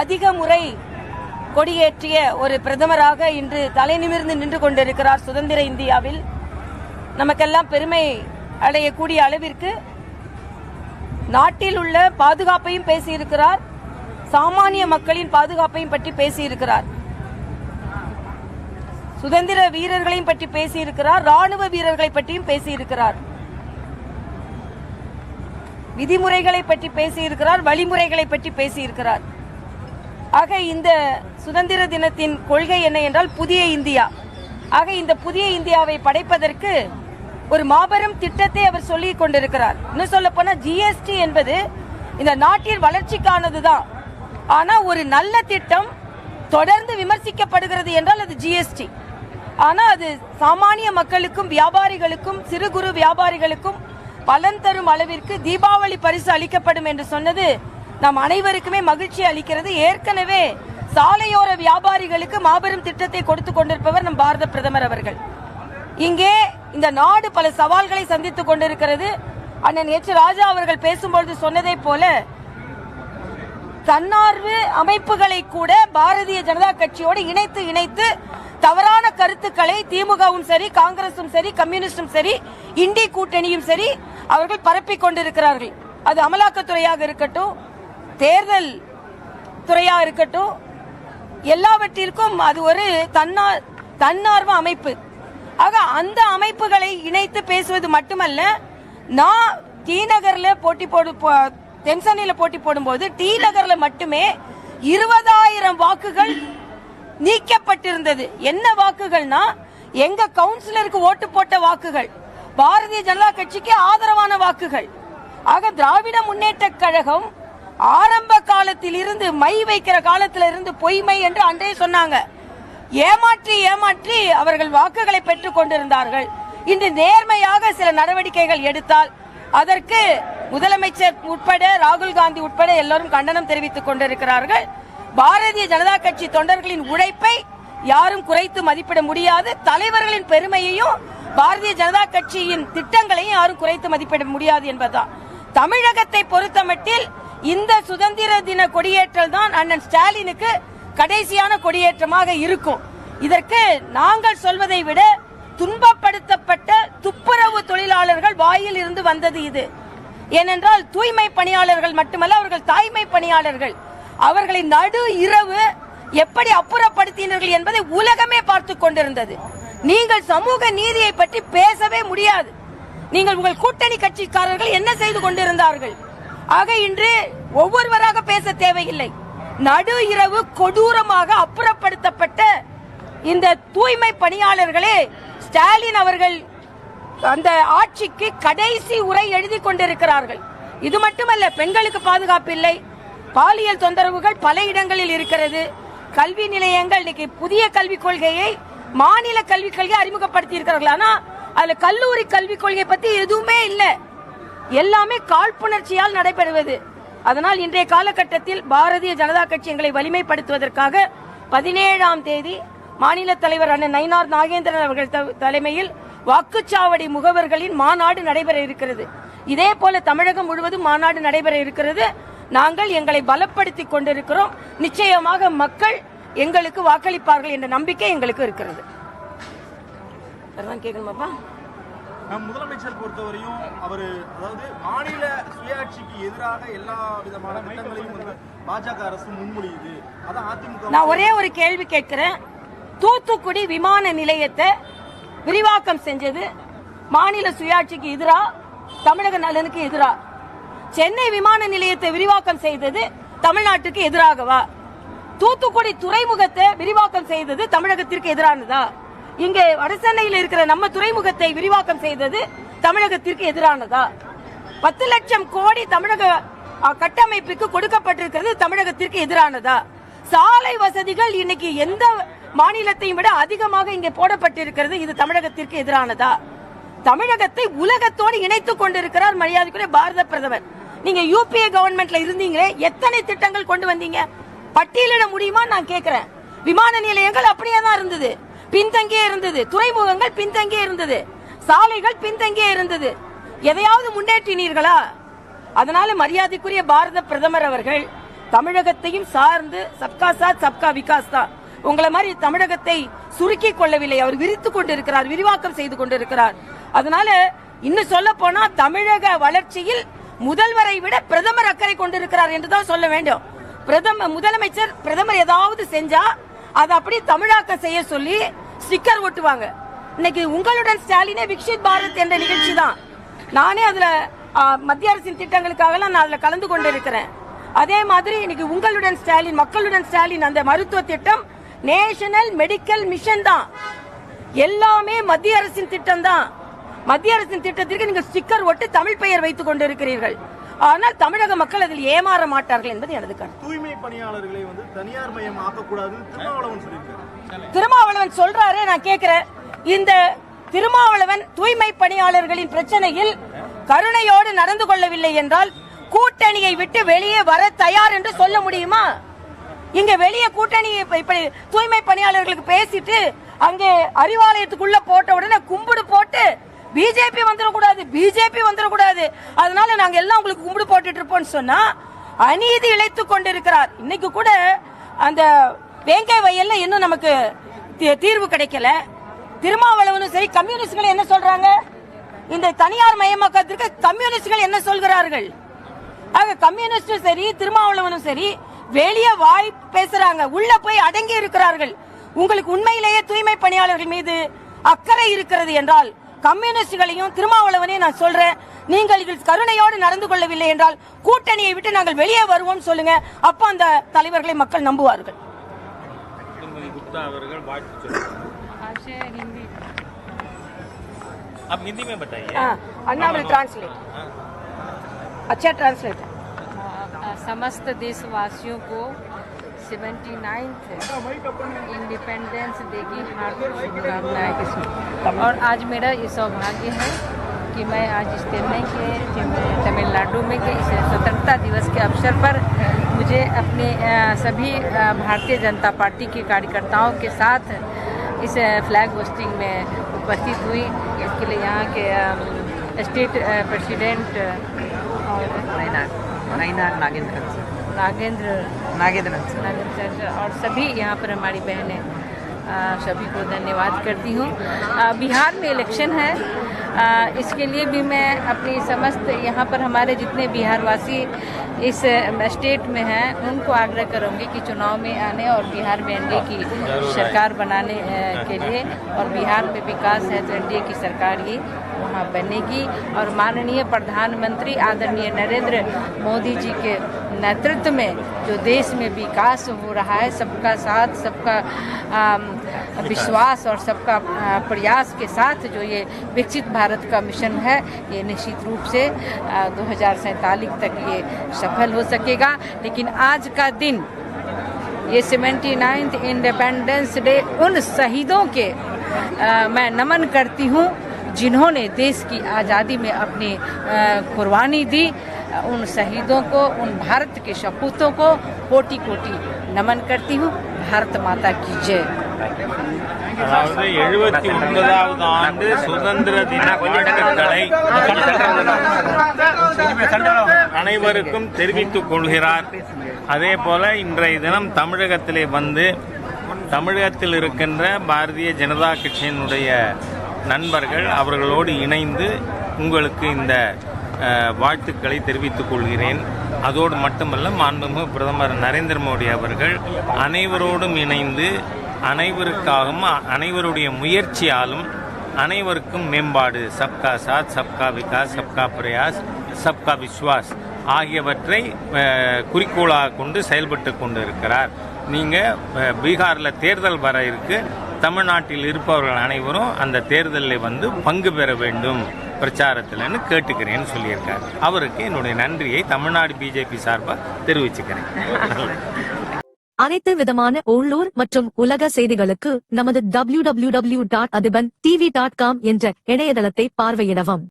அதிக முறை கொடியேற்றிய ஒரு பிரதமராக இன்று தலை நிமிர்ந்து நின்று கொண்டிருக்கிறார் சுதந்திர இந்தியாவில். நமக்கெல்லாம் பெருமை அடையக்கூடிய அளவிற்கு நாட்டில் உள்ள பாதுகாப்பையும் பேசியிருக்கிறார். சாமானிய மக்களின் பாதுகாப்பையும் பற்றி பேசியிருக்கிறார். சுதந்திர வீரர்களையும் பற்றி பேசியிருக்கிறார். ராணுவ வீரர்களை பற்றியும் பேசியிருக்கிறார். விதிமுறைகளை பற்றி பேசியிருக்கிறார். வழிமுறைகளை பற்றி பேசியிருக்கிறார். ஆக இந்த சுதந்திர தினத்தின் கொள்கை என்ன என்றால் புதிய இந்தியா. ஆக இந்த புதிய இந்தியாவை படைப்பதற்கு ஒரு மாபெரும் திட்டத்தை அவர் சொல்லி கொண்டிருக்கிறார். இன்னும் சொல்ல போனா ஜிஎஸ்டி என்பது இந்த நாட்டின் வளர்ச்சிக்கானதுதான். ஆனா ஒரு நல்ல திட்டம் தொடர்ந்து விமர்சிக்கப்படுகிறது என்றால் அது ஜிஎஸ்டி ஆனா அது சாமானிய மக்களுக்கும் வியாபாரிகளுக்கும் சிறு குறு வியாபாரிகளுக்கும் பலன் தரும் அளவிற்கு தீபாவளி பரிசு அளிக்கப்படும் என்று சொன்னது நம் அனைவருக்குமே மகிழ்ச்சி அளிக்கிறது. ஏற்கனவே சாலையோர வியாபாரிகளுக்கு மாபெரும் திட்டத்தை கொடுத்து கொண்டிருப்பவர் நம் பாரத பிரதமர் அவர்கள். இங்கே இந்த நாடு பல சவால்களை சந்தித்துக் கொண்டிருக்கிறது. அண்ணன் எச் ராஜா அவர்கள் பேசும்பொழுது சொன்னதை போல தன்னார்வ அமைப்புகளை கூட பாரதிய ஜனதா கட்சியோடு இணைத்து இணைத்து தவறான கருத்துக்களை திமுகவும் சரி காங்கிரசும் சரி கம்யூனிஸ்டும் சரி இந்தி கூட்டணியும் சரி அவர்கள் பரப்பிக் கொண்டிருக்கிறார்கள். அது அமலாக்கத்துறையாக இருக்கட்டும் தேர்தல் துறையா இருக்கட்டும் எல்லாவற்றிற்கும் அது ஒரு தன்னா தன்னார்வ அமைப்பு. ஆக அந்த அமைப்புகளை இணைத்து பேசுவது மட்டுமல்ல நான் டி நகர்ல போட்டி போடு போ- போட்டி போடும்போது டி நகர்ல மட்டுமே இருபதாயிரம் வாக்குகள் நீக்கப்பட்டிருந்தது. என்ன வாக்குகள்னா எங்க கவுன்சிலருக்கு ஓட்டு போட்ட வாக்குகள் பாரதிய ஜனதா கட்சிக்கு ஆதரவான வாக்குகள். ஆக திராவிட முன்னேற்ற கழகம் ஆரம்ப காலத்தில் இருந்து மை வைக்கிற காலத்தில் இருந்து பொய்மை என்று அன்றே சொன்னாங்க. ஏமாற்றி ஏமாற்றி அவர்கள் வாக்குகளை பெற்றுக் கொண்டிருந்தார்கள். இன்று நேர்மையாக சில நடவடிக்கைகள் எடுத்தால் அதற்கு முதலமைச்சர் உட்பட ராகுல் காந்தி உட்பட எல்லோரும் கண்டனம் தெரிவித்துக் கொண்டிருக்கிறார்கள். பாரதிய ஜனதா கட்சி தொண்டர்களின் உழைப்பை யாரும் குறைத்து மதிப்பிட முடியாது. தலைவர்களின் பெருமையையும் பாரதிய ஜனதா கட்சியின் திட்டங்களையும் யாரும் குறைத்து மதிப்பிட முடியாது என்பதுதான். தமிழகத்தை பொறுத்தமட்டில் இந்த சுதந்திர தின கொடியேற்றல் தான் அண்ணன் ஸ்டாலினுக்கு கடைசியான கொடியேற்றமாக இருக்கும். இதற்கு நாங்கள் சொல்வதை விட துன்பப்படுத்தப்பட்ட துப்புரவு தொழிலாளர்கள் வாயில் இருந்து வந்தது இது. ஏனென்றால் தூய்மை பணியாளர்கள் மட்டுமல்ல அவர்கள் தாய்மை பணியாளர்கள். அவர்களை நடு இரவு எப்படி அப்புறப்படுத்தினர்கள் என்பதை உலகமே பார்த்து கொண்டிருந்தது. நீங்கள் சமூக நீதியை பற்றி பேசவே முடியாது. நீங்கள் உங்கள் கூட்டணி கட்சிக்காரர்கள் என்ன செய்து கொண்டிருந்தார்கள்? ஆக இன்று ஒவ்வொருவராக பேச தேவையில்லை. நடு இரவு கொடூரமாக அப்புறப்படுத்தப்பட்ட இந்த தூய்மை பணியாளர்களே ஸ்டாலின் அவர்கள் அந்த ஆட்சிக்கு கடைசி உரை எழுதி கொண்டிருக்கிறார்கள். இது மட்டுமல்ல பெண்களுக்கு பாதுகாப்பு இல்லை. பாலியல் தொந்தரவுகள் பல இடங்களில் இருக்கிறது. கல்வி நிலையங்கள் இன்னைக்கு புதிய கல்விக் கொள்கையை மாநில கல்விக் கொள்கை அறிமுகப்படுத்தி இருக்கிறார்கள் ஆனா அதுல கல்லூரி கல்விக் கொள்கை பத்தி எதுவுமே இல்லை. எல்லாமே காழ்ப்புணர்ச்சியால் நடைபெறுவது. அதனால் இன்றைய காலகட்டத்தில் பாரதிய ஜனதா கட்சி எங்களை வலிமைப்படுத்துவதற்காக பதினேழாம் தேதி மாநில தலைவர் அண்ணன் நயினார் நாகேந்திரன் அவர்கள் த- தலைமையில் வாக்குச்சாவடி முகவர்களின் மாநாடு நடைபெற இருக்கிறது. இதே போல தமிழகம் முழுவதும் மாநாடு நடைபெற இருக்கிறது. நாங்கள் எங்களை பலப்படுத்தி கொண்டிருக்கிறோம். நிச்சயமாக மக்கள் எங்களுக்கு வாக்களிப்பார்கள் என்ற நம்பிக்கை எங்களுக்கு இருக்கிறது. கேட்கணுமாப்பா? நம் முதலமைச்சர் பொறுத்தவரையும் அவர் அதாவது மாநில சுயாட்சிக்கு எதிராக எல்லா விதமான திட்டங்களையும் வந்து பாஜக அரசு முன்மொழியுது. அதான் அதிமுக நான் ஒரே ஒரு கேள்வி கேட்கிறேன். தூத்துக்குடி விமான நிலையத்தை விரிவாக்கம் செஞ்சது மாநில சுயாட்சிக்கு எதிரா தமிழக நலனுக்கு எதிரா? சென்னை விமான நிலையத்தை விரிவாக்கம் செய்தது தமிழ்நாட்டுக்கு எதிராகவா? தூத்துக்குடி துறைமுகத்தை விரிவாக்கம் செய்தது தமிழகத்திற்கு எதிரானதா? இங்கே வடசென்னையில் இருக்கிற நம்ம துறைமுகத்தை விரிவாக்கம் செய்தது தமிழகத்திற்கு எதிரானதா? பத்து லட்சம் கோடி தமிழக கட்டமைப்புக்கு கொடுக்கப்பட்டிருக்கிறது தமிழகத்திற்கு எதிரானதா? சாலை வசதிகள் இன்னைக்கு எந்த மாநிலத்தையும் விட அதிகமாக இங்கே போடப்பட்டிருக்கிறது இது தமிழகத்திற்கு எதிரானதா? தமிழகத்தை உலகத்தோடு இணைத்துக் கொண்டிருக்கிறார் மரியாதைக்குரிய பாரத பிரதமர். நீங்க யூபிஏ கவர்மெண்ட்ல இருந்தீங்களே எத்தனை திட்டங்கள் கொண்டு வந்தீங்க? பட்டியலிட முடியுமா நான் கேட்கிறேன் விமான நிலையங்கள் அப்படியே தான் இருந்தது. பின்தங்கியே இருந்தது. துறைமுகங்கள் பின்தங்கியே இருந்தது. சாலைகள் பின்தங்கியே இருந்தது. எதையாவது முன்னேற்றினீர்களா? அதனால மரியாதைக்குரிய பாரத பிரதமர் அவர்கள் தமிழகத்தையும் சார்ந்து சப்கா சாத் சப்கா விகாஸ் தான். உங்களை மாதிரி தமிழகத்தை சுருக்கி கொள்ளவில்லை. அவர் விரித்து கொண்டிருக்கிறார் விரிவாக்கம் செய்து கொண்டிருக்கிறார். அதனால இன்னும் சொல்ல போனா தமிழக வளர்ச்சியில் முதல்வரை விட பிரதமர் அக்கறை கொண்டிருக்கிறார் என்றுதான் சொல்ல வேண்டும். பிரதம முதலமைச்சர் பிரதமர் ஏதாவது செஞ்சா அதை அப்படி தமிழாக்கம் செய்ய சொல்லி ஸ்டிக்கர் ஒட்டுவாங்க. இன்னைக்கு உங்களுடன் ஸ்டாலினே விக்ஷித் பாரத் என்ற நிகழ்ச்சி தான் நானே அதுல மத்திய அரசின் திட்டங்களுக்காக நான் அதுல கலந்து கொண்டிருக்கிறேன். அதே மாதிரி இன்னைக்கு உங்களுடன் ஸ்டாலின் மக்களுடன் ஸ்டாலின் அந்த மருத்துவ திட்டம் நேஷனல் மெடிக்கல் மிஷன் தான். எல்லாமே மத்திய அரசின் திட்டம் தான் மத்திய அரசின் திட்டத்திற்கு நீங்கள் ஸ்டிக்கர் ஒட்டு தமிழ் பெயர் வைத்துக் கொண்டிருக்கிறீர்கள். ஆனால் தமிழக மக்கள் அதில் ஏமாற மாட்டார்கள் என்பது எனது கருத்து. தூய்மை பணியாளர்களை வந்து தனியார் மயம் ஆக்கக்கூடாதுன்னு திருமாவளவன் திருமாவளவன் சொல்றாரு நான் கேக்குறேன் இந்த திருமாவளவன் தூய்மை பணியாளர்களின் பிரச்சனையில் கருணையோடு நடந்து கொள்ளவில்லை என்றால் கூட்டணியை விட்டு வெளியே வர தயார் என்று சொல்ல முடியுமா? இங்க வெளியே கூட்டணி இப்ப- இப்படி தூய்மை பணியாளர்களுக்கு பேசிட்டு அங்கே அறிவாலயத்துக்குள்ள போட்ட உடனே கும்பிடு போட்டு பிஜேபி வந்துடக்கூடாது பிஜேபி வந்துடக்கூடாது. அதனால நாங்க எல்லாம் உங்களுக்கு கும்பிடு போட்டுட்டு இருப்போம்னு சொன்னா அநீதி இழைத்து கொண்டிருக்கிறார். இன்னைக்கு கூட அந்த வேங்கை வயல்ல இன்னும் நமக்கு தீ- தீர்வு கிடைக்கல. திருமாவளவனும் சரி கம்யூனிஸ்ட்கள் என்ன சொல்றாங்க? இந்த தனியார் மயமாக்கத்திற்கு கம்யூனிஸ்ட்கள் என்ன சொல்கிறார்கள்? ஆக கம்யூனிஸ்டும் சரி திருமாவளவனும் சரி வெளியே வாய் பேசுறாங்க. உள்ள போய் அடங்கி இருக்கிறார்கள். உங்களுக்கு உண்மையிலேயே தூய்மை பணியாளர்கள் மீது அக்கறை இருக்கிறது என்றால் கம்யூனிஸ்டுகளையும் திருமாவளவனையும் நான் சொல்றேன் நீங்கள் இதில் கருணையோடு நடந்து கொள்ளவில்லை என்றால் கூட்டணியை விட்டு நாங்கள் வெளியே வருவோம் சொல்லுங்க அப்ப அந்த தலைவர்களை மக்கள் நம்புவார்கள் திருமதி गुप्ता அவர்கள் வாழ்த்து சொல்லுங்க आपसे हिंदी आप हिंदी में बताइए हाँ, अन्ना will translate. अच्छा ट्रांसलेट अ, समस्त देशवासियों को 79th इंडिपेंडेंस डे की हार्दिक शुभकामनाएँ और आज मेरा ये सौभाग्य है कि मैं आज इज्तेमे के तमिलनाडु में के इस स्वतंत्रता दिवस के अवसर पर मुझे अपने सभी भारतीय जनता पार्टी के कार्यकर्ताओं के साथ इस फ्लैग होस्टिंग में उपस्थित हुई। इसके लिए यहाँ के स्टेट प्रेसिडेंट और नागेंद्र। नागेंद्र नागेंद्र सर और सभी यहाँ पर हमारी बहनें सभी को धन्यवाद करती हूँ। बिहार में इलेक्शन है। अ, इसके लिए भी मैं अपनी समस्त यहाँ पर हमारे जितने बिहारवासी इस स्टेट में हैं उनको आग्रह करूँगी कि चुनाव में आने और बिहार में एनडीए की सरकार बनाने के लिए और बिहार में विकास है तो एनडीए की सरकार ही वहाँ बनेगी। और माननीय प्रधानमंत्री आदरणीय नरेंद्र मोदी जी के नेतृत्व में जो देश में विकास हो रहा है सबका साथ सबका विश्वास और सबका प्रयास के साथ जो ये विकसित भारत का मिशन है ये निश्चित रूप से दो हज़ार तक ये सफल हो सकेगा। लेकिन आज का दिन ये सेवेंटी नाइन्थ इंडिपेंडेंस डे उन शहीदों के आ, मैं नमन करती हूँ जिन्होंने देश की आज़ादी में अपनी कुर्बानी दी। उन शहीदों को उन भारत के सपूतों को कोटि कोटि नमन करती हूँ भारत माता की जय அதாவது எழுபத்தி ஒன்பதாவது ஆண்டு சுதந்திர தின வாழ்த்துக்களை அனைவருக்கும் தெரிவித்துக் கொள்கிறார் அதே போல இன்றைய தினம் தமிழகத்திலே வந்து தமிழகத்தில் இருக்கின்ற பாரதிய ஜனதா கட்சியினுடைய நண்பர்கள் அவர்களோடு இணைந்து உங்களுக்கு இந்த அஹ், வாழ்த்துக்களை தெரிவித்துக் கொள்கிறேன். அதோடு மட்டுமல்ல மாண்புமிகு பிரதமர் நரேந்திர மோடி அவர்கள் அனைவரோடும் இணைந்து அனைவருக்காகவும் அனைவருடைய முயற்சியாலும் அனைவருக்கும் மேம்பாடு சப்கா சாத் சப்கா விகாஸ் சப்கா பிரயாஸ் சப்கா விஸ்வாஸ் ஆகியவற்றை குறிக்கோளாக கொண்டு செயல்பட்டு கொண்டு இருக்கிறார் நீங்கள் பீகாரில் தேர்தல் வர இருக்கு. தமிழ்நாட்டில் இருப்பவர்கள் அனைவரும் அந்த தேர்தலில் வந்து பங்கு பெற வேண்டும். பிரச்சாரத்தில்னு கேட்டுக்கிறேன்னு சொல்லியிருக்காரு. அவருக்கு என்னுடைய நன்றியை தமிழ்நாடு பிஜேபி சார்பாக தெரிவிச்சுக்கிறேன். அனைத்து விதமான உள்ளூர் மற்றும் உலக செய்திகளுக்கு நமது W W dot Athiban TV dot com என்ற இணையதளத்தை பார்வையிடவும்.